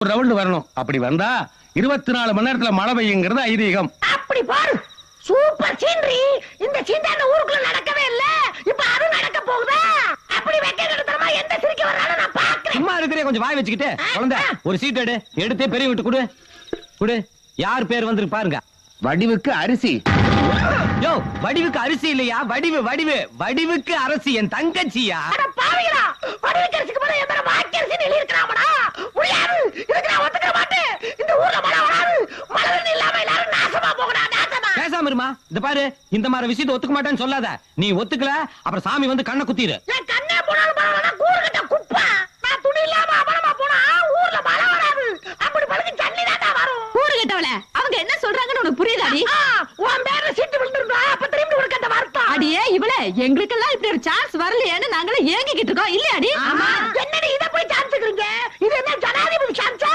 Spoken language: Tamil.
ஒரு ரவுண்டு வரணும். அப்படி வந்தா இருபத்தி நாலு மணி நேரத்துல மழை பெய்யுங்கிறது ஐதீகம். அப்படி பாரு. சூப்பர் சீனரி இந்த அந்த ஊருக்குள்ள நடக்கவே இல்ல. இப்ப அது நடக்க போகுதா? அப்படி வெக்க நடத்தமா எந்த சிரிக்க வர்றாலும் நான் பாக்குறேன் சும்மா இருக்கிறே கொஞ்சம் வாய் வச்சுக்கிட்டு. குழந்தை ஒரு சீட் எடு. எடுத்து பெரிய விட்டு கொடு. கொடு. யார் பேர் வந்திருக்கு பாருங்க. வடிவுக்கு அரிசி. யோ வடிவுக்கு அரிசி இல்லையா? வடிவு வடிவு. வடிவுக்கு அரசி. என் தங்கச்சியா? அட பாவிகளா வடிவக்கரசிக்கு மேல என் மேல வாக்கரசி எழுதி இருக்கிறாமடா முடியாது இதுக்கு நான் ஒத்துக்க மாட்டேன் இந்த ஊர்ல மழை வராது மழை தண்ணி இல்லாம எல்லாரும் நாசமா போகடா நாசமா பேசாம இருமா? இந்த பாரு இந்த மாதிரி விஷயத்தை ஒத்துக்க மாட்டேன்னு சொல்லாத. நீ ஒத்துக்கல அப்புறம் சாமி வந்து கண்ணை குத்திரு. கண்ணே போனாலும் பரவாயில்ல கூறு கட்ட குப்பை. நான் துணி இல்லாம அமலமா போனா ஊர்ல மழை வராது. அப்படி பழுக்கு தண்ணி தான் வரும். ஊரு கட்டவள அவங்க என்ன சொல்றாங்கன்னு உனக்கு புரியுதாடி உன் பேர்ல சீட்டு விழுந்திருந்தா அப்ப திரும்பி உனக்கு அந்த அடியே இவள எங்களுக்கெல்லாம் இப்படி ஒரு சான்ஸ் வரலையேன்னு நாங்களே ஏங்கிக்கிட்டு இருக்கோம் இல்லையாடி ஆமா.